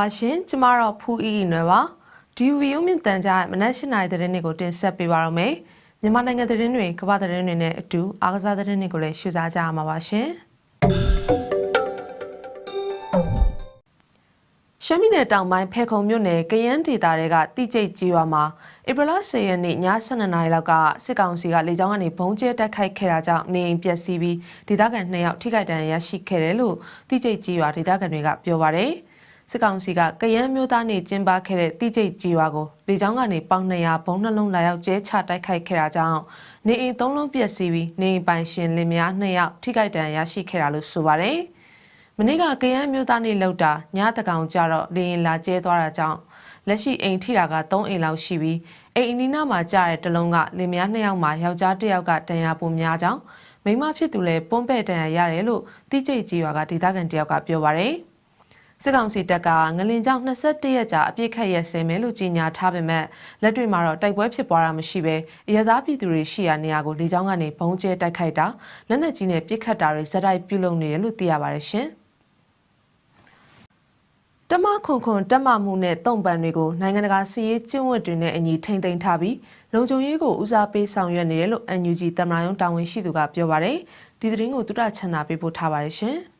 ပါရှင်ကျမတော့ဖူးအီအီနွယ်ပါဒီဗီယိုမြင့်တန်ကြားမနက်၈နာရီသတင်းတွေကိုတင်ဆက်ပေးပါရမယ်မြန်မာနိုင်ငံသတင်းတွေကမ္ဘာသတင်းတွေနဲ့အတူအားကစားသတင်းတွေကိုလည်းရှုစားကြရမှာပါရှင်ရှမ်းပြည်နယ်တောင်ပိုင်းဖဲခုံမြို့နယ်ကယန်းဒေသတွေကတိကျိတ်ကြီးရွာမှာဧပြီလ10ရက်နေ့ည12နာရီလောက်ကစစ်ကောင်စီကလေကြောင်းကနေဘုံကျဲတိုက်ခိုက်ခဲ့တာကြောင့်နေအိမ်ပျက်စီးပြီးဒေသခံ2ယောက်ထိခိုက်ဒဏ်ရာရရှိခဲ့တယ်လို့တိကျိတ်ကြီးရွာဒေသခံတွေကပြောပါတယ်။ စစ်ကောင်စီကကယန်းမျိုးသားနေကျင်းပခဲ့တဲ့တိကျိတ်ကြီးရွာကိုလေကြောင်းကနေပေါင်200ဘုံနှလုံးလာရောက်ကျဲချတိုက်ခိုက်ခဲ့တာကြောင့်နေအိမ်3လုံးပျက်စီးပြီးနေအိမ်ပိုင်ရှင်လင်မယား2ယောက်ထိခိုက်ဒဏ်ရာရရှိခဲ့တာလို့ဆိုပါတယ်။မနေ့ကကယန်းမျိုးသားနေလောက်တာညတကောင်ကြတော့လေရင်လာကျဲသွားတာကြောင့်လက်ရှိအိမ်ထိတာက3အိမ်လောက်ရှိပြီးအိမ်အနီးနားမှာကြားတဲ့တလုံးကလင်မယား2ယောက်မှာယောက်ျား1ယောက်ကဒဏ်ရာပိုများကြောင်းမိန်းမဖြစ်သူလည်းပွန်းပဲ့ဒဏ်ရာရတယ်လို့တိကျိတ်ကြီးရွာကဒေသခံတယောက်ကပြောပါတယ်။ စစ်ကောင်စီတပ်ကငလင်ကြောင့်21ရက်ကြာအပြစ်ခတ်ရက်စဲမယ်လို့ကြေညာထားပေမဲ့လက်တွေ့မှာတော့တိုက်ပွဲဖြစ်ပွားတာမရှိဘဲအရသားပြည်သူတွေရှိရာနေရာကိုလေကြောင်းကနေဘုံကျဲတိုက်ခိုက်တာလက်နက်ကြီးနဲ့ပစ်ခတ်တာတွေဇက်တိုက်ပြုလုပ်နေတယ်လို့သိရပါတယ်ရှင်။တမခွန်ခွန်တက်မမှုနဲ့တုံ့ပန်တွေကိုနိုင်ငံတကာစီးရေးကျင့်ဝတ်တွေနဲ့အညီထိမ့်သိမ်းထားပြီးလုံခြုံရေးကိုဦးစားပေးဆောင်ရွက်နေတယ်လို့ NUG တမန်တော်တာဝန်ရှိသူကပြောပါတယ်။ဒီသတင်းကိုတုဒချန်တာပေးပို့ထားပါတယ်ရှင်။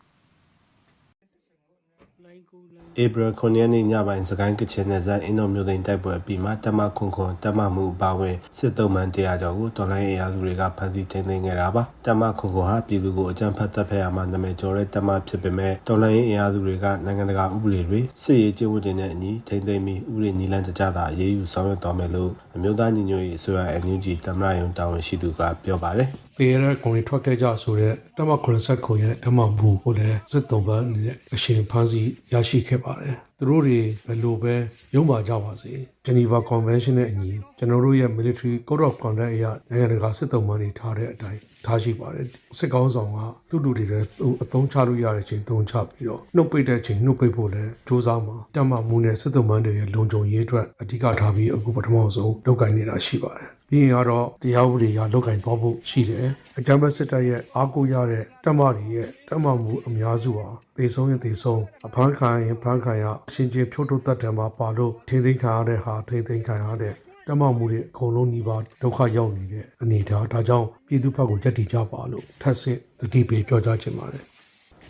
ဧပြီ9ရက်နေ့ညပိုင်းစကိုင်းကချင်နယ်စပ်အင်းတော်မြို့သိမ်းတိုက်ပွဲအပြီးမှာတမခွန်ခွန်တမမှုအပါအဝင်စစ်သုံးမှန်တရားကျော်ကိုတော်လိုင်းအရာစုတွေကဖမ်းဆီးထိန်းသိမ်းခဲ့တာပါတမခွန်ခွန်ဟာပြည်သူကိုအကြမ်းဖက်တပ်ဖက်ရမှာနာမည်ကျော်တဲ့တမဖြစ်ပေမဲ့တော်လိုင်းအရာစုတွေကနိုင်ငံတကာဥပဒေတွေစစ်ရေးကျင့်ဝတ်တွေနဲ့အညီထိန်းသိမ်းပြီးဥပဒေနည်းလမ်းတကျသာအရေးယူဆောင်ရွက်သွားမယ်လို့အမျိုးသားညီညွတ်ရေးအစိုးရ NUG တမရယုံတာဝန်ရှိသူကပြောပါတယ် ပေရတဲ့ကုန်တွေထွက်ခဲ့ကြဆိုတော့တမ89ရဲ့အမှန်ဘူးကိုလည်းစစ်တုံးပန်းအနေနဲ့အရှင်ဖမ်းဆီးရရှိခဲ့ပါတယ်သူတို့တွေဘယ်လိုပဲရုံးပါကြပါစေ Geneva Convention နဲ့အညီကျွန်တော်တို့ရဲ့ military code of conduct အရနိုင်ငံတကာစစ်တုံးပန်းတွေထားတဲ့အတိုင်း ထားရှိပါတယ်စစ်ကောင်းဆောင်ကသူ့လူတွေလည်းအသုံးချလို့ရတဲ့အချိန်သုံးချပြီးတော့နှုတ်ပိတ်တဲ့အချိန်နှုတ်ပိတ်ဖို့လည်းစူးစမ်းမှာတမမှုနဲ့စစ်တုံးပန်းတွေရဲ့လုံခြုံရေးအတွက်အဓိကထားပြီးအခုပထမဆုံးလုပ်ကိုင်နေတာရှိပါတယ်ပြီးရင်ကတော့တရားဥပဒေအရလုပ်ကင်သွားဖို့ရှိတယ်။အကြမ်းဖက်စစ်တပ်ရဲ့အားကိုးရတဲ့တပ်မတွေရဲ့တပ်မမှုအများစုဟာသေဆုံးရင်သေဆုံးအဖမ်းခံရင်ဖမ်းခံရအချင်းချင်းဖြုတ်ထုတ်တတ်တယ်မှာပါလို့ထိမ့်သိမ်းခံရတဲ့ဟာထိမ့်သိမ်းခံရတဲ့ တပ်မမှုတွေအကုန်လုံးညီပါဒုက္ခရောက်နေတဲ့အနေအထားဒါကြောင့်ပြည်သူ့ဘက်ကိုကြက်တီကြပါလို့ထပ်ဆင့်တတိပေးပြောကြားချင်ပါတယ်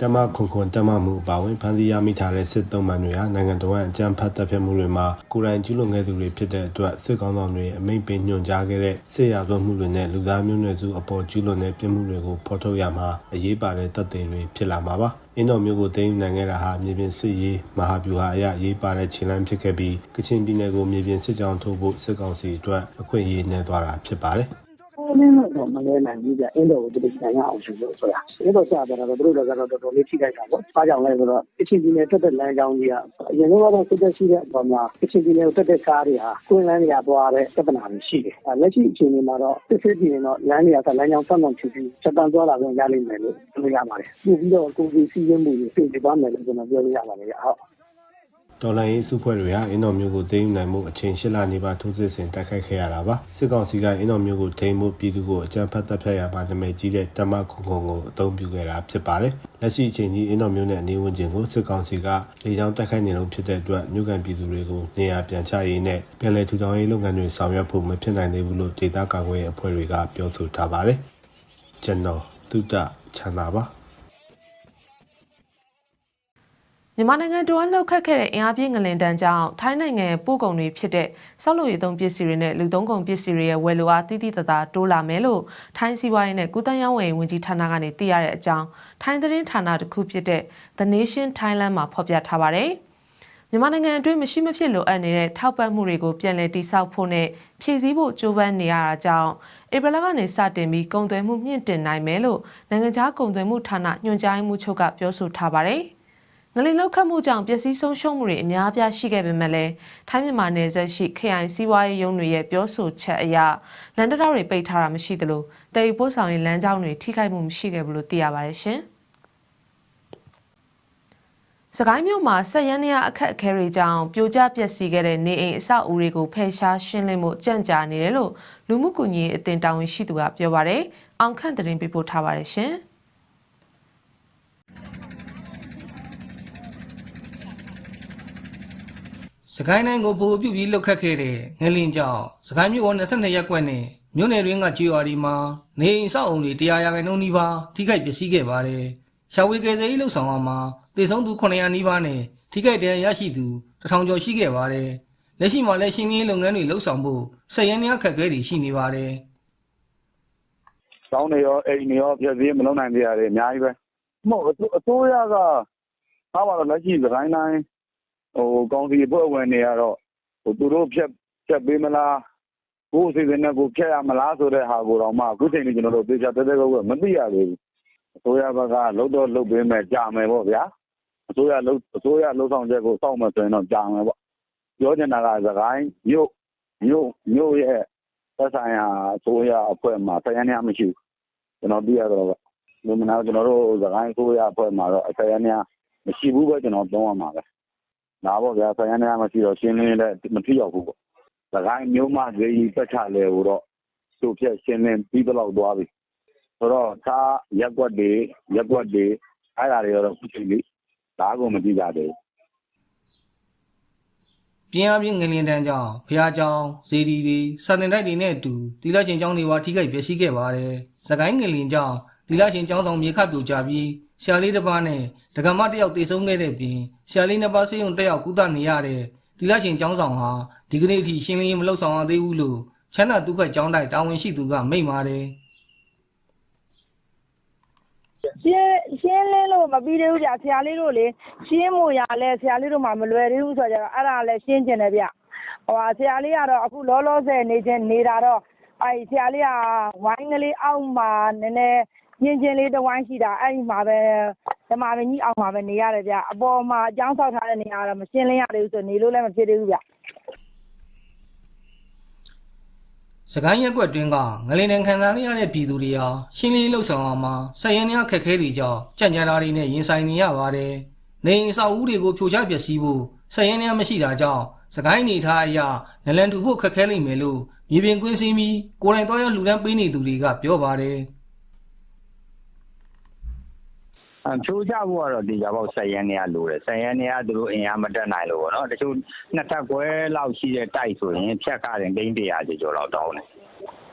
တမခွန်ခွန်တမမှုအပါအဝင်ဖမ်းဆီးရမိထားတဲ့စစ်သုံးမှန်တွေဟာနိုင်ငံတော်အကြမ်းဖက်တပ်ဖြတ်မှုတွေမှာကိုယ်တိုင်ကျူးလွန်ခဲ့သူတွေဖြစ်တဲ့အတွက်စစ်ကောင်းဆောင်တွေအမိန့်ပေးညွှန်ကြားခဲ့တဲ့စစ်ရာဇဝတ်မှုတွေနဲ့လူသားမျိုးနွယ်စုအပေါ်ကျူးလွန်တဲ့ပြစ်မှုတွေကိုဖော်ထုတ်ရမှာအရေးပါတဲ့တပ်တွေတွေဖြစ်လာမှာပါ။အင်းတော်မျိုးကိုသိမ်းယူနိုင်ခဲ့တာဟာမြေပြင်စစ်ရေးမဟာဗျူဟာအရအရေးပါတဲ့ခြေလှမ်းဖြစ်ခဲ့ပြီးကချင်ပြည်နယ်ကိုမြေပြင်စစ်ကြောင်းထုတ်ဖို့စစ်ကောင်စီအတွက်အခွင့်အရေးနဲ့သွားတာဖြစ်ပါတယ်။ နည်းတော့မလဲနိုင်ဘူးဗျအင်းတော်ကိုသူတို့ပြန်ရအောင်ဆိုလို့ဆိုတာအင်းတော်ကြာတော့တော့သူတို့ကတော့တော်တော်လေးထိခိုက်တာပေါ့အားကြောင့်လဲဆိုတော့အချင်းပြည်နယ်တက်တဲ့လမ်းကြောင်းကြီးကအရင်ကတော့စစ်တက်ရှိတဲ့အပေါ်မှာအချင်းပြည်နယ်ကိုတက်တဲ့ကားတွေဟာကွင်းလန်းတွေကသွားတဲ့ပြဿနာတွေရှိတယ်အဲလက်ရှိအခြေအနေမှာတော့စစ်စစ်ပြည်ရင်တော့လမ်းတွေကလမ်းကြောင်းဆက်မှန်ဖြစ်ပြီးချက်တန်းသွားလာခွင့်ရလိမ့်မယ်လို့ပြောရပါတယ်ပို့ပြီးတော့ကိုယ်စီစီးရင်းမှုတွေပြင်ပြသွားမယ်လို့ကျွန်တော်ပြောလို့ရပါတယ်ဗျဟုတ် တော်လိုင်းရေးစုဖွဲ့တွေဟာအင်းတော်မျိုးကိုသိမ်းယူနိုင်မှုအချိန်၈လနေပါထိုးစစ်ဆင်တိုက်ခိုက်ခဲ့ရတာပါစစ်ကောင်စီကအင်းတော်မျိုးကိုထိန်းမှုပြည်သူကိုအကြမ်းဖက်တပ်ဖြတ်ရပါနာမည်ကြီးတဲ့တမခုံခုံကိုအသုံးပြုခဲ့တာဖြစ်ပါတယ်လက်ရှိအချိန်ကြီးအင်းတော်မျိုးနဲ့အနီးဝန်းကျင်ကိုစစ်ကောင်စီကလေကြောင်းတိုက်ခိုက်နေလို့ဖြစ်တဲ့အတွက်မြို့ကန်ပြည်သူတွေကိုနေရာပြန်ချရေးနဲ့ပြည်လဲထူထောင်ရေးလုပ်ငန်းတွေဆောင်ရွက်ဖို့မဖြစ်နိုင်သေးဘူးလို့ဒေသကာကွယ်ရေးအဖွဲ့တွေကပြောဆိုထားပါတယ်ကျွန်တော်သုတချန်တာပါ မြန်မာနိုင်ငံတော်လှုပ်ခတ်ခဲ့တဲ့အင်အားပြင်းငလင်တန်းကြောင့်ထိုင်းနိုင်ငံပို့ကုန်တွေဖြစ်တဲ့ဆောက်လုပ်ရေးသုံးပစ္စည်းတွေနဲ့လူသုံးကုန်ပစ္စည်းတွေရဲ့ဝယ်လိုအားတိတိတသာတိုးလာမယ်လို့ထိုင်းစီးပွားရေးနဲ့ကုသရေးဝန်ကြီးဝန်ကြီးဌာနကနေသိရတဲ့အကြောင်းထိုင်းသတင်းဌာနတစ်ခုဖြစ်တဲ့ The Nation Thailand မှာဖော်ပြထားပါတယ်။မြန်မာနိုင်ငံအတွင်းမရှိမဖြစ်လိုအပ်နေတဲ့ထောက်ပံ့မှုတွေကိုပြန်လည်တိစောက်ဖို့နဲ့ဖြည့်ဆည်းဖို့ကြိုးပမ်းနေရတာကြောင့်ဧပြီလကနေစတင်ပြီးကုန်သွယ်မှုမြင့်တင်နိုင်မယ်လို့နိုင်ငံခြားကုန်သွယ်မှုဌာနညွှန်ကြားမှုချုပ်ကပြောဆိုထားပါတယ်။ ငလင်လောက်ခတ်မှုကြောင့်ပျက်စီးဆုံးရှုံးမှုတွေအများအပြားရှိခဲ့ပေမဲ့လည်းထိုင်းမြန်မာနယ်စပ်ရှိခရိုင်စီးပွားရေးရုံးတွေရဲ့ပြောဆိုချက်အရလန်တထောက်တွေပိတ်ထားတာမရှိသလိုတည်ပို့ဆောင်ရေးလမ်းကြောင်းတွေထိခိုက်မှုမရှိခဲ့ဘူးလို့သိရပါတယ်ရှင်။စကိုင်းမြို့မှာဆက်ရန်ရအခက်အခဲတွေကြောင့်ပြိုကျပျက်စီးခဲ့တဲ့နေအိမ်အဆောက်အဦတွေကိုဖယ်ရှားရှင်းလင်းမှုကြန့်ကြာနေတယ်လို့လူမှုကူညီရေးအသင်းတာဝန်ရှိသူကပြောပါတယ်။အောင်ခန့်သတင်းပေးပို့ထားပါတယ်ရှင်။ စကိုင်းတိုင်းကိုပိုအပြုတ်ပြီးလှုပ်ခတ်ခဲ့တဲ့ငလင်ကြောင့်စကိုင်းမြို့ပေါ်22ရပ်ကွက်နဲ့မြို့နယ်တွင်းကကျွော်ဒီမှာနေအိမ်ဆောက်အုံတွေတရားရာခိုင်နှုန်းနီးပါးထိခိုက်ပျက်စီးခဲ့ပါတယ်။ရှာဝေကယ်ဆယ်ရေးလှုပ်ဆောင်ရမှာတေဆုံးသူ900နီးပါးနဲ့ထိခိုက်ဒဏ်ရာရရှိသူ1000ကျော်ရှိခဲ့ပါတယ်။လက်ရှိမှာလည်းရှင်းလင်းရေးလုပ်ငန်းတွေလှုပ်ဆောင်ဖို့ဆက်ရင်းများခက်ခဲတွေရှိနေပါတယ်။တောင်းနေရောအိမ်နေရောပြည့်စည်မလုံးနိုင်ကြရတယ်အများကြီးပဲမဟုတ်အစိုးရကအားပါတော့လက်ရှိသခိုင်းတိုင်း ဟိုကောင်စီအဖွဲ့ဝင်တွေကတော့ဟိုသူတို့ဖြတ်ဖြတ်ပေးမလားကိုယ်အစီအစဉ်နဲ့ကိုဖြတ်ရမလားဆိုတဲ့ဟာကိုတော့မှအခုချိန်ကြီးကျွန်တော်တို့သေချာတဲတဲကောကမသိရသေးဘူးအစိုးရဘက်ကလှုပ်တော့လှုပ်ပေးမယ်ကြာမယ်ပေါ့ဗျာအစိုးရလှုပ်အစိုးရလှုပ်ဆောင်ချက်ကိုစောင့်မှဆိုရင်တော့ကြာမယ်ပေါ့ပြောချင်တာကသခိုင်းမြို့မြို့မြို့ရဲ့သက်ဆိုင်ရာအစိုးရအဖွဲ့မှာဆရာနေမရှိဘူးကျွန်တော်သိရတော့လူမနာကျွန်တော်တို့သခိုင်းအစိုးရအဖွဲ့မှာတော့ဆရာနေမရှိဘူးပဲကျွန်တော်ပြောရမှာပဲ ဒါပေါ့ဗျာဆရာနေမရှိတော့ရှင်းလင်းလည်းမဖြစ်ရောက်ဘူးပေါ့သခိုင်းမျိုးမဒေးကြီးပတ်ချလဲကိုတော့သူ့ဖြက်ရှင်းလင်းပြီးတော့သွားပြီဆိုတော့သာရက်ွက်တွေရက်ွက်တွေအဲ့ဒါတွေတော့ခုချိန်လေးဒါကိုမကြည့်ကြသေးဘူးပြင်းအားပြင်းငလျင်တန်းကြောင့်ဖျားကြောင်ဇေဒီတွေစာတင်တိုက်တွေနဲ့အတူသီလရှင်ကျောင်းတွေပါထိခိုက်ပျက်စီးခဲ့ပါတယ်။စကိုင်းငလျင်ကြောင့် သီလရှင်ကျောင်းဆောင်မြေခတ်ပြိုကျပြီးရှာလေးတစ်ပါးနဲ့ဒကမတစ်ယောက်တေဆုံးခဲ့တဲ့ပြင်ရှာလေးနှစ်ပါးဆေးရုံတက်ရောက်ကုသနေရတဲ့သီလရှင်ကျောင်းဆောင်ဟာဒီကနေ့အထိရှင်းလင်းရေးမလုပ်ဆောင်ရသေးဘူးလို့ချမ်းသာဒုက္ခကျောင်းတိုက်တာဝန်ရှိသူကမိန့်ပါတယ်။ရှင်းရှင်းလင်းလို့မပြီးသေးဘူးဗျဆရာလေးတို့လေရှင်းမှုရလဲဆရာလေးတို့မှမလွယ်သေးဘူးဆိုတော့အဲ့ဒါလည်းရှင်းကျင်တယ်ဗျဟိုဟာဆရာလေးကတော့အခုလောလောဆယ်နေချင်းနေတာတော့အဲ့ဆရာလေးကဝိုင်းကလေးအောက်မှာနည်းနည်း ညင်ချင်းလေးတစ်ဝိုင်းရှိတာအဲ့ဒီမှာပဲဓမ္မမင်းကြီးအောက်မှာပဲနေရတယ်ဗျအပေါ်မှာအကြောင်းဆောက်ထားတဲ့နေရာကတော့မရှင်းလင်းရသေးဘူးဆိုနေလို့လည်းမဖြစ်သေးဘူးဗျစကိုင်းရက်ကွက်တွင်းကငလင်တန်ခံစားရတဲ့ပြည်သူတွေဟာရှင်းလင်းလှုပ်ဆောင်အောင်မှာဆက်ရန်များခက်ခဲတွေကြောင့်ကြံ့ကြာတာတွေနဲ့ရင်ဆိုင်နေရပါတယ်။နေအိမ်အဆောက်အဦတွေကိုဖြိုချပျက်စီးဖို့ဆက်ရန်များမရှိတာကြောင့်စကိုင်းနေထားအရာနလန်ထူဖို့ခက်ခဲလိမ့်မယ်လို့မြေပြင်ကွင်းစင်းပြီးကိုယ်တိုင်တော်ရလှူဒန်းပေးနေသူတွေကပြောပါတယ်။ အချိုးချဖို့ကတော့ဒီကြပေါ့ဆက်ရန်နေရလို့တယ်ဆက်ရန်နေရသူတို့အင်အားမတက်နိုင်လို့ပေါ့နော်တချို့နှစ်ထပ်ခွဲလောက်ရှိတဲ့တိုက်ဆိုရင်ဖြတ်ကားရင်တိန်းတရာကျော်လောက်တောင်းတယ်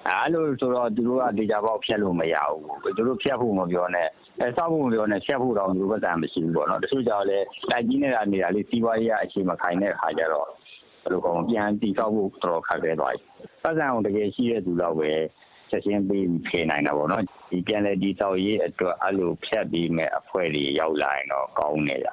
အဲလိုဆိုတော့သူတို့ကဒီကြပေါ့ဖြတ်လို့မရဘူးသူတို့ဖြတ်ဖို့မပြောနဲ့အဲစောက်ဖို့မပြောနဲ့ဖြတ်ဖို့တော့သူတို့ဘက်ကမရှိဘူးပေါ့နော်တချို့ကြောင့်လည်းတိုက်ကြီးနေတာနေတာလေးစီးပွားရေးအချိန်မခိုင်တဲ့အခါကျတော့ဘယ်လိုကောပြန်တီဆောက်ဖို့တော်တော်ခက်ခဲသွားပြီပတ်စံအောင်တကယ်ရှိတဲ့သူတော့ပဲ ချက်ချင်းပေးပြီးဖေးနိုင်တာပေါ့နော်ဒီပြန်လေဒီတောက်ရေးအတွက်အဲ့လိုဖြတ်ပြီးမဲ့အဖွဲ့တွေရောက်လာရင်တော့ကောင်းနေကြ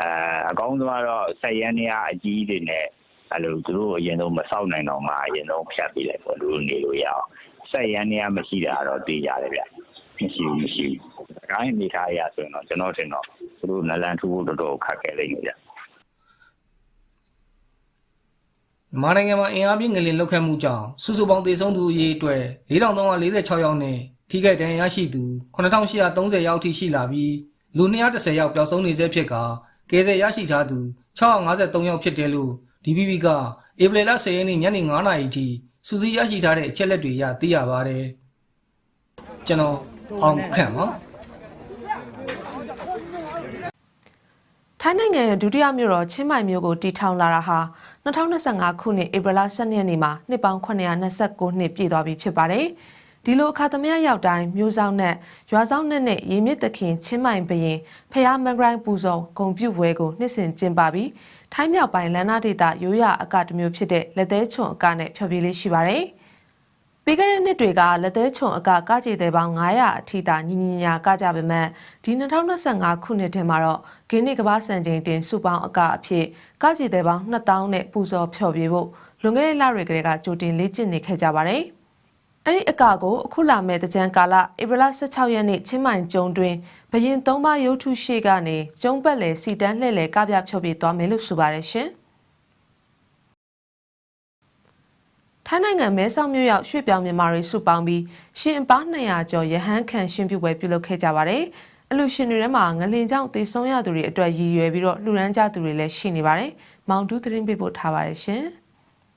အဲအကောင်းဆုံးကတော့ဆက်ရန်နေရအကြီးတွေနဲ့အဲ့လိုသူတို့အရင်ဆုံးမဆောက်နိုင်တော့မှအရင်ဆုံးဖြတ်ပြီးလိုက်ပေါ့လူတို့နေလို့ရအောင်ဆက်ရန်နေရမရှိတာတော့သိကြတယ်ဗျမရှိဘူးမရှိဘူး။ဒါအနေထားအရဆိုရင်တော့ကျွန်တော်ထင်တော့သူတို့နလန်ထူဖို့တော်တော်ခက်ခဲလိမ့်မယ်ဗျ မြန်မာနိုင်ငံမှာအင်အားပြင်းငလင်လှုပ်ခတ်မှုကြောင့်စုစုပေါင်းသေဆုံးသူအရေအတွက်4346ယောက်နဲ့ထိခိုက်ဒဏ်ရာရရှိသူ9830ယောက်ထိရှိလာပြီးလူ210ယောက်ပျောက်ဆုံးနေဆဲဖြစ်ကကယ်ဆယ်ရရှိထားသူ653ယောက်ဖြစ်တယ်လို့ DPP ကဧပြီလ10ရက်နေ့ညနေ9:00နာရီထိစုစည်းရရှိထားတဲ့အချက်လက်တွေအရသိရပါတယ်ကျွန်တော်အောင်ခန့်ပါထိုင်းနိုင်ငံရဲ့ဒုတိယမြို့တော်ချင်းမိုင်မြို့ကိုတည်ထောင်လာတာဟာ 2025ခုနှစ်ဧပြီလ12ရက်နေ့မှာနှစ်ပေါင်း929နှစ်ပြည့်သွားပြီဖြစ်ပါတယ်။ဒီလိုအခါသမယရောက်တိုင်းမျိုးဆောင်နဲ့ရွာဆောင်နဲ့နဲ့ရေမြစ်သခင်ချင်းမိုင်ဘရင်ဖျားမန်ဂရိုင်းပူဇော်ဂုံပြုတ်ပွဲကိုနှစ်စဉ်ကျင်းပပြီးထိုင်းမြောက်ပိုင်းလန်နာဒေတာရိုးရအကတစ်မျိုးဖြစ်တဲ့လက်သေးချွန်အကနဲ့ဖျော်ဖြေလေးရှိပါတယ်။ ပြီးခဲ့တဲ့နှစ်တွေကလက်သေးချွန်အကကကြေတဲ့ပေါင်း900အထိတာညီညီညာကကြပေမဲ့ဒီ2025ခုနှစ်ထဲမှာတော့ဂင်းနီကမ္ဘာစံချိန်တင်စုပေါင်းအကအဖြစ်ကကြေတဲ့ပေါင်း2000နဲ့ပူဇော်ဖျော်ဖြေဖို့လွန်ခဲ့တဲ့လတွေကလေးကကြိုတင်လေ့ကျင့်နေခဲ့ကြပါတယ်။အဲ့ဒီအကကိုအခုလာမဲ့တကြံကာလဧပြီလ16ရက်နေ့ချင်းမိုင်ကျုံတွင်ဘရင်သုံးပါးရုပ်ထုရှိကနေကျုံးပတ်လေစီတန်းလှည့်လေကပြဖြုတ်ပြသွားမယ်လို့ဆိုပါတယ်ရှင်။ ထိုင်းနိုင်ငံမဲဆောက်မြို့ရောက်ရွှေ့ပြောင်းမြန်မာတွေစုပေါင်းပြီးရှင်အပား200ကျော်ရဟန်းခံရှင်ပြုပွဲပြုလုပ်ခဲ့ကြပါတယ်။အလူရှင်တွေထဲမှာငလင်ကြောင့်တေဆုံးရသူတွေအတွက်ရည်ရွယ်ပြီးတော့လှူဒန်းကြသူတွေလည်းရှိနေပါတယ်။မောင်တူးသတင်းပေးပို့ထားပါတယ်ရှင်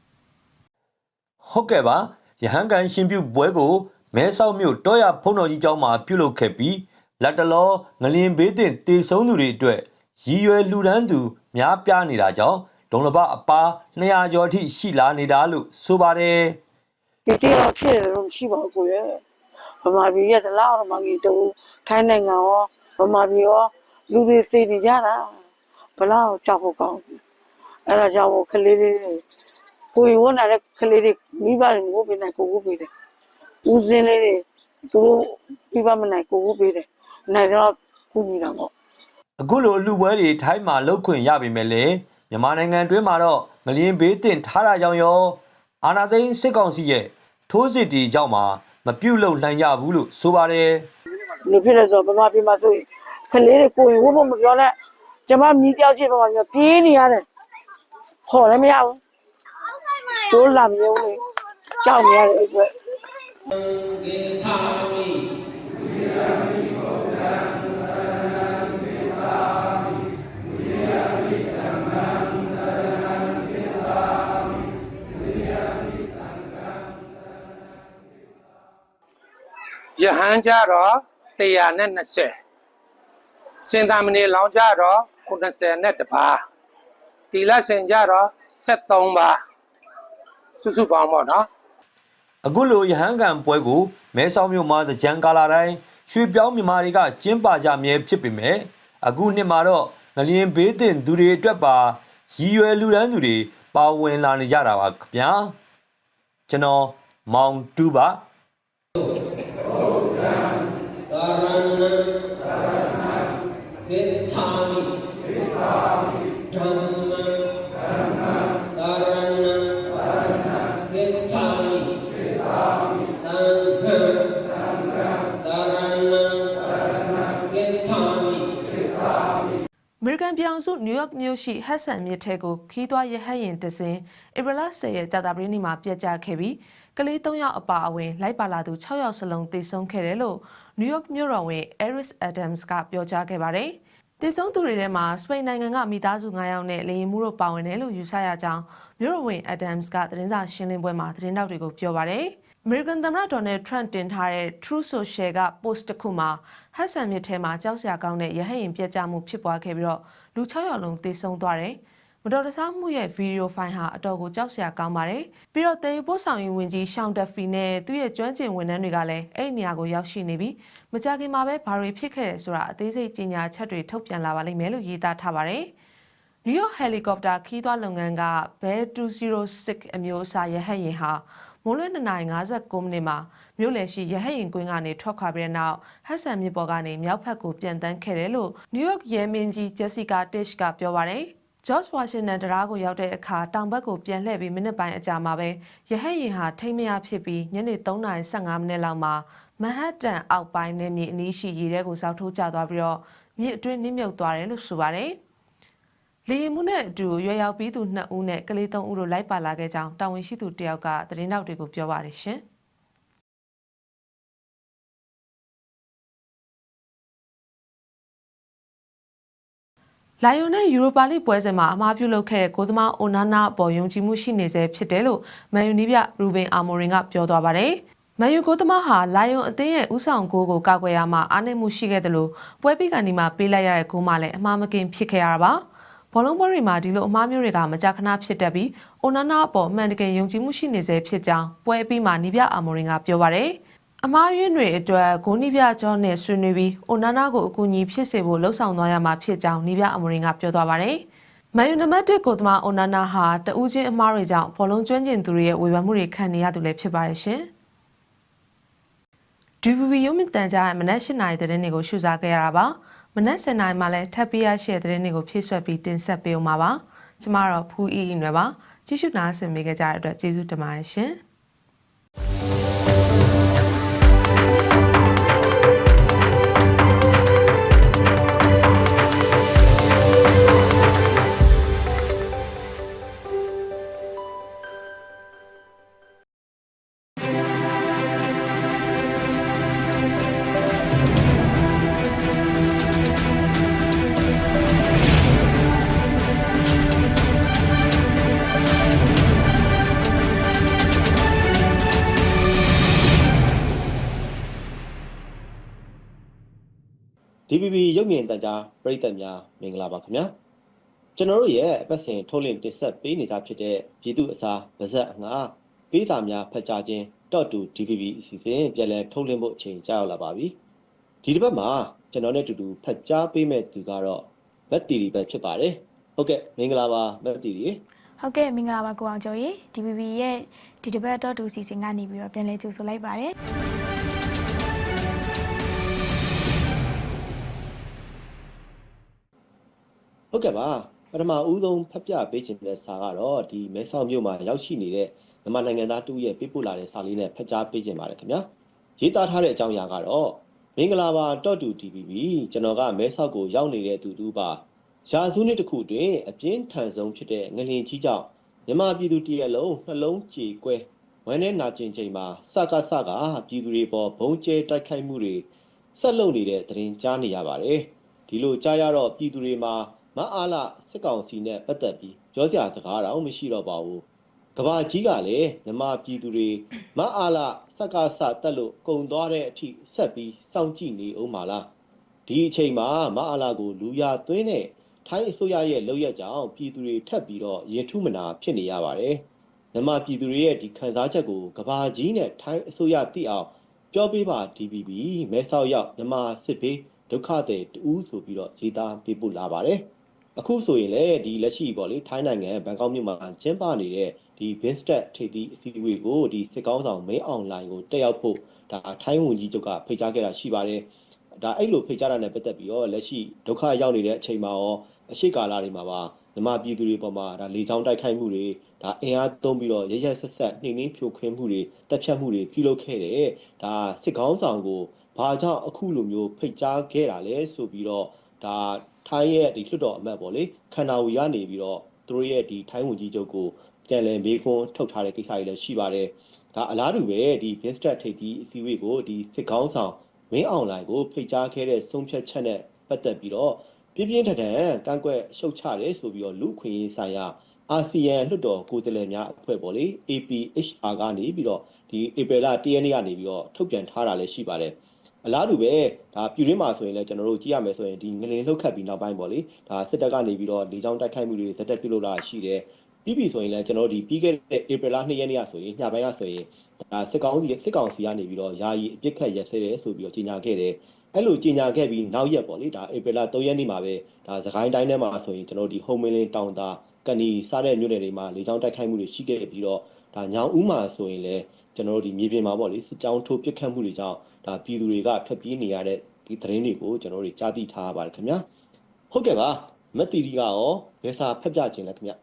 ။ဟုတ်ကဲ့ပါရဟန်းကန်ရှင်ပြုပွဲကိုမဲဆောက်မြို့တောရဖုံတော်ကြီးကျောင်းမှာပြုလုပ်ခဲ့ပြီးလက်တလောငလျင်ဘေးတင်တေဆုံးသူတွေအတွက်ရည်ရွယ်လှူဒန်းသူများပြားနေတာကြောင့် ဒုံလဘအပါ200ကျော်အထိရှိလာနေတာလို့ဆိုပါတယ်ဒီတရားဖြစ်တယ်လို့မရှိပါဘူးကိုရဲ့ဗမာပြည်ရဲ့တလားတော့မကြီးတူထိုင်းနိုင်ငံရောဗမာပြည်ရောလူတွေသိနေကြတာဘလောက်ကြောက်ဖို့ကောင်းအဲ့ဒါကြောင့်မို့ကလေးလေးတွေကိုယ်ဝန်လာတဲ့ကလေးတွေမိဘတွေကိုပြနိုင်ကိုကိုပေးတယ်ဦးစင်းလေးတွေသူတို့မိဘမနိုင်ကိုကိုပေးတယ်နိုင်တော့ကုညီတာပေါ့အခုလိုအလှပွဲတွေထိုင်းမှာလှုပ်ခွင့်ရပေမဲ့လည်း မြန်မာနိုင်ငံတွင်းမှာတော့ငလျင်ဘေးတင်ထားတာကြောင့်ရောအာနာသိန်းစစ်ကောင်စီရဲ့ထိုးစစ်တီကြောင့်မှာမပြုတ်လုံနိုင်ကြဘူးလို့ဆိုပါတယ်လူဖြစ်လဲဆိုဗမာပြည်မှာဆိုရင်ကလေးတွေကိုယ်ဝန်ဖို့မပြောနဲ့ကျမမြည်တယောက်ချင်းဗမာပြည်ပြေးနေရတယ်ခေါ်လည်းမရဘူးတို့လာမရုံးလေကြောက်နေရတဲ့အတွက် ယဟန်ကြတော့120စင်သာမဏေလောင်ကြတော့90နဲ့တပါးတီလစင်ကြတော့73ပါးစုစုပေါင်းပေါ့နော်အခုလိုရဟန်းကန်ပွဲကိုမဲဆောက်မြို့မှာသကြံကာလာတိုင်းရွှေပြောင်းမြန်မာတွေကကျင်းပကြမြဲဖြစ်ပေမဲ့အခုနှစ်မှာတော့ငလျင်ဘေးတင်သူတွေအတွက်ပါရည်ရွယ်လူရန်သူတွေပါဝင်လာနေကြတာပါခင်ဗျာကျွန်တော်မောင်တူပါ ကန်ပြည်အောင်စုနယူးယောက်မြို့ရှိဟတ်ဆန်မြစ်ထဲကိုခီးသွွားရဟတ်ရင်တစင်ဧပြီလ10ရက်ကြာသပတေးနေ့မှာပြက်ကျခဲ့ပြီးကလေး3ယောက်အပါအဝင်လိုက်ပါလာသူ6ယောက်စလုံးသေဆုံးခဲ့တယ်လို့နယူးယောက်မြို့တော်ဝန် Eris Adams ကပြောကြားခဲ့ပါတယ်။သေဆုံးသူတွေထဲမှာစပိန်နိုင်ငံကမိသားစု9ယောက်နဲ့လေယာဉ်မှုတို့ပါဝင်တယ်လို့ယူဆရကြောင်းမြို့တော်ဝန် Adams ကသတင်းစာရှင်းလင်းပွဲမှာသတင်းတောက်တွေကိုပြောပါတယ်။ American သမ္မတ Donald Trump တင်ထားတဲ့ True Social က post တစ်ခုမှာ ဟတ်ဆန်မြစ်ထဲမှာကြောက်စရာကောင်းတဲ့ရဟတ်ရင်ပြက်ကျမှုဖြစ်ပွားခဲ့ပြီးတော့လူ6ယောက်လုံးသေဆုံးသွားတယ်။မတော်တဆမှုရဲ့ဗီဒီယိုဖိုင်ဟာအတော်ကိုကြောက်စရာကောင်းပါတယ်။ပြီးတော့တေပို့ဆောင်ရေးဝန်ကြီးရှောင်းဒက်ဖီနဲ့သူ့ရဲ့ကျွမ်းကျင်ဝန်ထမ်းတွေကလည်းအဲ့ဒီနေရာကိုရောက်ရှိနေပြီးမကြခင်မှာပဲဘာတွေဖြစ်ခဲ့တယ်ဆိုတာအသေးစိတ်ကြေညာချက်တွေထုတ်ပြန်လာပါလိမ့်မယ်လို့ရေးသားထားပါတယ်။ New York Helicopter ခီးသွွားလုပ်ငန်းက Bell 206အမျိုးအစားရဟတ်ယာဉ်ဟာမိုးလွဲ2နာရီ59မိနစ်မှာ မြို့လယ်ရှိရဟတ်ယာဉ်ကွင်းကနေထွက်ခွာပြီးတဲ့နောက်ဟတ်ဆန်မြစ်ပေါ်ကနေမြောက်ဘက်ကိုပြန်တန်းခဲ့တယ်လို့ New York ရဲမင်းကြီး Jessica Tisch ကပြောပါတယ်။ George Washington တရားကိုရောက်တဲ့အခါတောင်ဘက်ကိုပြန်လှည့်ပြီးမိနစ်ပိုင်းအကြာမှာပဲရဟတ်ယာဉ်ဟာထိမ့်မရဖြစ်ပြီးညနေ3:15မိနစ်လောက်မှာမန်ဟတ်တန်အောက်ပိုင်းနယ်မြေအနီးရှိရေထဲကိုစောက်ထိုးကျသွားပြီးတော့မြစ်အတွင်းနစ်မြုပ်သွားတယ်လို့ဆိုပါတယ်။လေရင်မှုနဲ့အတူရွယ်ရောက်ပြီးသူ2ဦးနဲ့ကလေး3ဦးတို့လိုက်ပါလာခဲ့ကြောင်းတာဝန်ရှိသူတယောက်ကသတင်းတောက်တွေကိုပြောပါတယ်ရှင်။။ လိုင်ယွန်နဲ့ယူရိုပါလိပွဲစဉ်မှာအမှားပြုလုပ်ခဲ့တဲ့ကိုသမားအိုနာနာအပေါ်ယုံကြည်မှုရှိနေစေဖြစ်တယ်လို့မန်ယူနီးပြရူဘင်အာမိုရင်ကပြောသွားပါတယ်။မန်ယူကိုသမားဟာလိုင်ယွန်အသင်းရဲ့ဥဆောင်ဂိုးကိုကာကွယ်ရမှာအားနည်းမှုရှိခဲ့တယ်လို့ပွဲပြီးကန်ဒီမှာပေးလိုက်ရတဲ့ဂိုးမှလည်းအမှားမကင်ဖြစ်ခဲ့ရတာပါ။ဘောလုံးပွဲတွေမှာဒီလိုအမှားမျိုးတွေကမကြာခဏဖြစ်တတ်ပြီးအိုနာနာအပေါ်အမှန်တကယ်ယုံကြည်မှုရှိနေစေဖြစ်ကြောင်းပွဲပြီးမှာနီးပြအာမိုရင်ကပြောပါတယ်။ အမားယွင်းတွေအတွက်ဂိုးနီးပြကျော်နဲ့ဆွေးနွေးပြီးအိုနာနာကိုအကူအညီဖြစ်စေဖို့လှုံ့ဆော်သွားရမှာဖြစ်ကြောင်းနီးပြအမရင်ကပြောသွားပါတယ်။မန်ယူနံပါတ်1ကိုသမားအိုနာနာဟာတဦးချင်းအမားတွေကြောင့်ဘောလုံးကျွမ်းကျင်သူတွေရဲ့ဝေဖန်မှုတွေခံနေရသူလည်းဖြစ်ပါတယ်ရှင်။ DVB ရုံးမြင့်တန်ကြားရဲ့မနက်၈နာရီသတင်းတွေကိုရှုစားခဲ့ရတာပါ။မနက်7နာရီမှလည်းထပ်ပေးရရှိတဲ့သတင်းတွေကိုဖြည့်ဆွက်ပြီးတင်ဆက်ပေးအောင်ပါ။ကျမတော့ဖူးအီအီနွယ်ပါ။ကြည့်ရှုနားဆင်ပေးကြတဲ့အတွက်ကျေးဇူးတင်ပါတယ်ရှင်။ DPP ရုပ်မြင်တန်ကြားပရိသတ်များမင်္ဂလာပါခင်ဗျာကျွန်တော်တို့ရဲ့အပတ်စဉ်ထုတ်လင်းတင်ဆက်ပေးနေကြဖြစ်တဲ့ပြည်သူအစားဗဇက်အငှားပေးစာများဖတ်ကြားခြင်း .2 DPP အစီအစဉ်ပြန်လည်ထုတ်လင်းဖို့အချိန်ကြာရောက်လာပါပြီဒီတစ်ပတ်မှာကျွန်တော်နဲ့အတူတူဖတ်ကြားပေးမဲ့သူကတော့မက်တီရီပဲဖြစ်ပါတယ်ဟုတ်ကဲ့မင်္ဂလာပါမက်တီရီဟုတ်ကဲ့မင်္ဂလာပါကိုအောင်ကျော်ရေ DBB ရဲ့ဒီတစ်ပတ်တော့တူစီစဉ်ကနေပြီးတော့ပြန်လည်ကြိုဆိုလိုက်ပါတယ် ဟုတ်ကဲ့ပါပထမဦးဆုံးဖတ်ပြပေးခြင်းတဲ့စာကတော့ဒီမဲဆောက်မြို့မှာရောက်ရှိနေတဲ့မြန်မာနိုင်ငံသားတူရဲ့ပေးပို့လာတဲ့စာလေးနဲ့ဖတ်ကြားပေးခြင်းပါတယ်ခင်ဗျာရေးသားထားတဲ့အကြောင်းအရာကတော့မင်္ဂလာပါတော့တူ DPP ကျွန်တော်ကမဲဆောက်ကိုရောက်နေတဲ့သူတူပါရာစုနှစ်တစ်ခုတွင်အပြင်းထန်ဆုံးဖြစ်တဲ့ငလင်ကြီးကြောင့်မြန်မာပြည်သူတရက်လုံးနှလုံးကြေကွဲဝမ်းနဲ့နာကျင်ချိန်မှာစကားစကားပြည်သူတွေပေါ်ဘုံကျဲတိုက်ခိုက်မှုတွေဆက်လုပ်နေတဲ့သတင်းကြားနေရပါတယ်ဒီလိုကြားရတော့ပြည်သူတွေမှာ မအားလစစ်ကောင်စီနဲ့ပတ်သက်ပြီးပြောစရာစကားတော့မရှိတော့ပါဘူးကဘာကြီးကလည်းမြမပြည်သူတွေမအားလစက္ကစတက်လို့ကုံသွားတဲ့အထိဆက်ပြီးစောင့်ကြည့်နေအောင်ပါလားဒီအချိန်မှာမအားလကိုလူရသွင်းတဲ့ထိုင်းအစိုးရရဲ့လုပ်ရက်ကြောင့်ပြည်သူတွေထပ်ပြီးတော့ရင်ထုမနာဖြစ်နေရပါတယ်မြမပြည်သူတွေရဲ့ဒီခံစားချက်ကိုကဘာကြီးနဲ့ထိုင်းအစိုးရသိအောင်ပြောပေးပါ DPP မဲဆောက်ရောက်မြမစစ်ဘေးဒုက္ခသည်တူးဆိုပြီးတော့ရေးသားပေးပို့လာပါတယ် အခုဆိုရင်လည်းဒီလက်ရှိပေါ့လေထိုင်းနိုင်ငံဘန်ကောက်မြို့မှာကျင်းပနေတဲ့ဒီ Binstat ထိပ်သီးအစည်းအဝေးကိုဒီစစ်ကောင်းဆောင်မင်းအောင်လိုင်ကိုတက်ရောက်ဖို့ဒါထိုင်းဝန်ကြီးချုပ်ကဖိတ်ကြားခဲ့တာရှိပါတယ်ဒါအဲ့လိုဖိတ်ကြားတာနဲ့ပတ်သက်ပြီးတော့လက်ရှိဒုက္ခရောက်နေတဲ့အချိန်မှာရောအရှိကာလတွေမှာပါမြမပြည်သူတွေပေါ်မှာဒါလေကြောင်းတိုက်ခိုက်မှုတွေဒါအင်အားသုံးပြီးတော့ရရဆက်ဆက်နှိမ်နှင်းဖြိုခွင်းမှုတွေတပ်ဖြတ်မှုတွေပြုလုပ်ခဲ့တယ်ဒါစစ်ကောင်းဆောင်ကိုဘာကြောင့်အခုလိုမျိုးဖိတ်ကြားခဲ့တာလဲဆိုပြီးတော့ဒါ ထိုင်းရဲ့ဒီလွှတ်တော်အမတ်ပေါ့လေခန္ဓာဝီကနေပြီးတော့သူတို့ရဲ့ဒီထိုင်းဝန်ကြီးချုပ်ကိုပြန်လည်မေးခွန်းထုတ်ထားတဲ့ကိစ္စတွေလည်းရှိပါတယ်ဒါအလားတူပဲဒီ Binstat ထိပ်သီးအစည်းအဝေးကိုဒီစစ်ကောင်းဆောင်ဝင်းအောင်လိုင်ကိုဖိတ်ကြားခဲ့တဲ့ဆုံးဖြတ်ချက်နဲ့ပတ်သက်ပြီးတော့ပြင်းပြင်းထန်ထန်ကန့်ကွက်ရှုတ်ချတယ်ဆိုပြီးတော့လူခွင့်ရေးဆိုင်ရာအာဆီယံလွှတ်တော်ကိုယ်စားလှယ်များအဖွဲ့ပေါ့လေ APHR ကနေပြီးတော့ဒီဧပြီလ၁ရက်နေ့ကနေပြီးတော့ထုတ်ပြန်ထားတာလည်းရှိပါတယ် အလားတူပဲဒါပြည်ရင်းမှာဆိုရင်လည်းကျွန်တော်တို့ကြည့်ရမယ်ဆိုရင်ဒီငလင်လှုပ်ခတ်ပြီးနောက်ပိုင်းပေါ့လေဒါစစ်တပ်ကနေပြီးတော့လေကြောင်းတိုက်ခိုက်မှုတွေဇက်တက်ပြုလုပ်လာရှိတယ်ပြီးပြီဆိုရင်လည်းကျွန်တော်တို့ဒီပြီးခဲ့တဲ့ဧပြီလ2ရက်နေ့ကဆိုရင်ညပိုင်းကဆိုရင်ဒါစစ်ကောင်စီစစ်ကောင်စီကနေပြီးတော့ယာယီအပြစ်ခတ်ရက်စဲတယ်ဆိုပြီးတော့ကြေညာခဲ့တယ်အဲ့လိုကြေညာခဲ့ပြီးနောက်ရက်ပေါ့လေဒါဧပြီလ3ရက်နေ့မှာပဲဒါသခိုင်းတိုင်းထဲမှာဆိုရင်ကျွန်တော်တို့ဒီဟုံမင်းလင်းတောင်သားကနေစားတဲ့မြို့နယ်တွေမှာလေကြောင်းတိုက်ခိုက်မှုတွေရှိခဲ့ပြီးတော့ဒါညောင်ဦးမှာဆိုရင်လည်းကျွန်တော်တို့ဒီမြေပြင်မှာပေါ့လေစစ်ကြောင်းထိုးပစ်ခတ်မှုတွေကြောင့် ဒါပြည်သူတွေကထွက်ပြေးနေရတဲ့ဒီသတင်းတွေကိုကျွန်တော်တို့ကြားသိထားရပါတယ်ခင်ဗျာဟုတ်ကဲ့ပါမက်တီရီကရောဘယ်စာဖက်ပြခြင်းလဲခင်ဗျ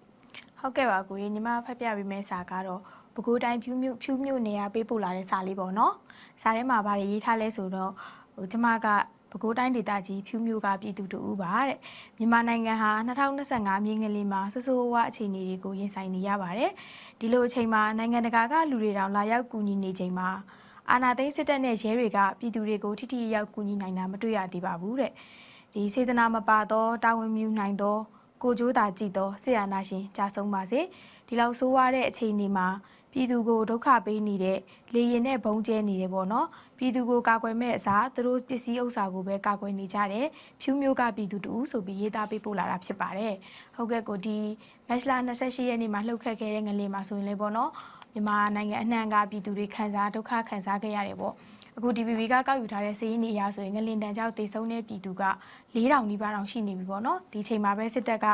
ဟုတ်ကဲ့ပါကိုရေညီမဖတ်ပြပေးမယ့်စာကတော့ပဲခူးတိုင်းဖြူးမြို့ဖြူးမြို့နေရာပေးပို့လာတဲ့စာလေးပေါ့နော်စာထဲမှာဗားရေးထားလဲဆိုတော့ဟိုကျမကပဲခူးတိုင်းဒေသကြီးဖြူးမြို့ကပြည်သူတူဦးပါတဲ့မြန်မာနိုင်ငံဟာ2025မြင်းငလင်မှာဆဆိုးဝါအခြေအနေတွေကိုရင်ဆိုင်နေရပါတယ်ဒီလိုအချိန်မှာနိုင်ငံတကာကလူတွေတောင်လာရောက်ကူညီနေချိန်မှာ အာနာသိန်းစစ်တပ်နဲ့ရဲတွေကပြည်သူတွေကိုထိထိရောက်ကူညီနိုင်တာမတွေ့ရသေးပါဘူးတဲ့ဒီစေတနာမပါတော့တာဝန်မြူနိုင်တော့ကိုကြိုးသာကြည့်တော့ဆရာနာရှင်ကြာဆုံးပါစေဒီလောက်ဆိုးွားတဲ့အခြေအနေမှာပြည်သူကိုဒုက္ခပေးနေတဲ့လေရင်နဲ့ဘုံကျဲနေတယ်ပေါ့နော်ပြည်သူကိုကာကွယ်မဲ့အစားသူတို့ပစ္စည်းဥစ္စာကိုပဲကာကွယ်နေကြတယ်ဖြူးမျိုးကပြည်သူတူဆိုပြီးရေးသားပေးပို့လာတာဖြစ်ပါတယ်ဟုတ်ကဲ့ကိုဒီမက်လ28ရက်နေ့မှာလှုပ်ခတ်ခဲ့တဲ့ငလင်မှာဆိုရင်လေပေါ့နော် မြန်မာနိုင်ငံအနှံ့ကပြည်သူတွေခံစားဒုက္ခခံစားခဲ့ရတယ်ပေါ့ဟအခု DPP ကကောက်ယူထားတဲ့စည်ရင်းနေအရဆိုရင်ငလင်တန်ကြောင့်တေဆုံးတဲ့ပြည်သူက4000နီးပါးတောင်ရှိနေပြီပေါ့နော်ဒီချိန်မှာပဲစစ်တပ်က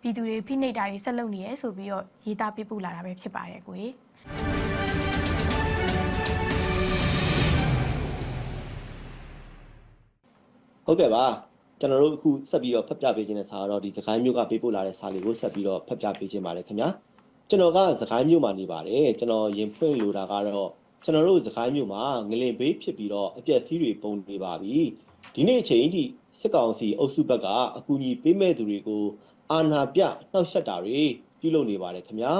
ပြည်သူတွေဖိနှိပ်တာတွေဆက်လုပ်နေရဲဆိုပြီးတော့ရေးသားပြပို့လာတာပဲဖြစ်ပါတယ်ကိုကြီးဟုတ်ကဲ့ပါကျွန်တော်တို့အခုဆက်ပြီးတော့ဖတ်ပြပေးခြင်းတဲ့စာကတော့ဒီစကိုင်းမျိုးကပေးပို့လာတဲ့စာလေးကိုဆက်ပြီးတော့ဖတ်ပြပေးခြင်းပါတယ်ခင်ဗျာ ကျွန်တော်ကစကိုင်းမျိုးမှာနေပါတယ်ကျွန်တော်ရင်ဖွင့်လိုတာကတော့ကျွန်တော်တို့စကိုင်းမျိုးမှာငလင်ဘေးဖြစ်ပြီးတော့အပြက်စီးတွေပုံနေပါပြီဒီနေ့အချိန်ထိစစ်ကောင်စီအုပ်စုဘက်ကအကူအညီပေးမဲ့သူတွေကိုအာဏာပြနှောက်ယှက်တာတွေပြုလုပ်နေပါတယ်ခင်ဗျာ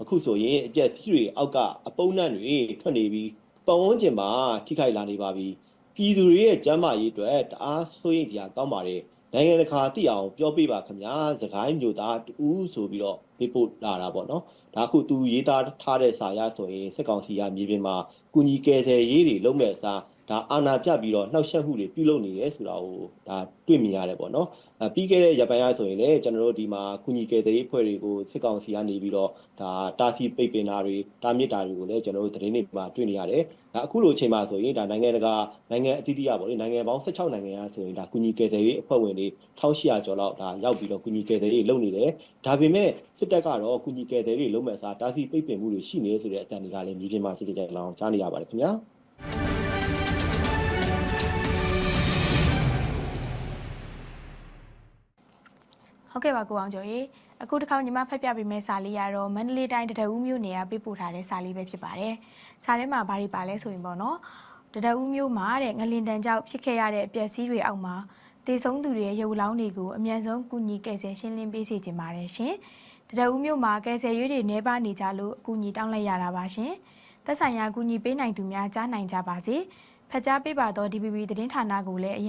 အခုဆိုရင်အပြက်စီးတွေအောက်ကအပုံနှံ့တွေထွက်နေပြီးပတ်ဝန်းကျင်မှာထိခိုက်လာနေပါပြီပြည်သူတွေရဲ့ကျန်းမာရေးအတွက်တအားဆိုရင်ကြာကောင်းပါတယ်နိုင်ငံတကာသိအောင်ပြောပြပါခင်ဗျာစကိုင်းမျိုးသားတူဆိုပြီးတော့ ပေးပို့လာတာပေါ့နော်ဒါခုသူရေးသားထားတဲ့စာရဆိုရင်စစ်ကောင်စီကမြေပြင်မှာကုညီကယ်ဆယ်ရေးတွေလုပ်မဲ့အစား ဒါအာဏာပြပြီးတော့နှောက်ယှက်မှုတွေပြုလုပ်နေတယ်ဆိုတာကိုဒါတွေ့မြင်ရတယ်ပေါ့နော်အဲပြီးခဲ့တဲ့ရပိုင်းရဆိုရင်လည်းကျွန်တော်တို့ဒီမှာကုညီကယ်ဆယ်ရေးအဖွဲ့တွေကိုစစ်ကောင်စီကနေပြီးတော့ဒါတာစီပိတ်ပင်တာတွေတာမြစ်တာတွေကိုလည်းကျွန်တော်တို့သတင်းတွေမှာတွေ့နေရတယ်ဒါအခုလိုအချိန်မှာဆိုရင်ဒါနိုင်ငံတကာနိုင်ငံအသီးသီးရပေါ့လေနိုင်ငံပေါင်း16နိုင်ငံရဆိုရင်ဒါကုညီကယ်ဆယ်ရေးအဖွဲ့ဝင်တွေ1800ကျော်လောက်ဒါရောက်ပြီးတော့ကုညီကယ်ဆယ်ရေးလုပ်နေတယ်ဒါပေမဲ့စစ်တပ်ကတော့ကုညီကယ်ဆယ်ရေးလုပ်မဲ့အစားတာစီပိတ်ပင်မှုတွေရှိနေဆိုတဲ့အတန်တွေကလည်းမြေပြင်မှာခြေခြေလောင်ကြားနေရပါတယ်ခင်ဗျာ ဟုတ်ကဲ့ပါကိုအောင်ကျော်ရေအခုတစ်ခါညီမဖတ်ပြပေးမယ့်စာလေးကတော့မန္တလေးတိုင်းတဒဦးမြို့နယ်ကပေးပို့ထားတဲ့စာလေးပဲဖြစ်ပါတယ်။စာထဲမှာဘာတွေပါလဲဆိုရင်ပေါ့နော်တဒဦးမြို့မှာတဲ့ငလင်တန်ကြောင့်ဖြစ်ခဲ့ရတဲ့အပျက်စီးတွေအောက်မှာတေဆုံးသူတွေရဲ့ရုပ်လောင်းတွေကိုအမြန်ဆုံးကူညီကယ်ဆယ်ရှင်းလင်းပေးစေချင်ပါတယ်ရှင်။တဒဦးမြို့မှာကယ်ဆယ်ရွေးတွေနှဲပါနေကြလို့အကူအညီတောင်းလိုက်ရတာပါရှင်။သက်ဆိုင်ရာကူညီပေးနိုင်သူများကြားနိုင်ကြပါစေ။ဖတ်ကြားပေးပါတော့ DPP သတင်းဌာနကိုလည်းအရန်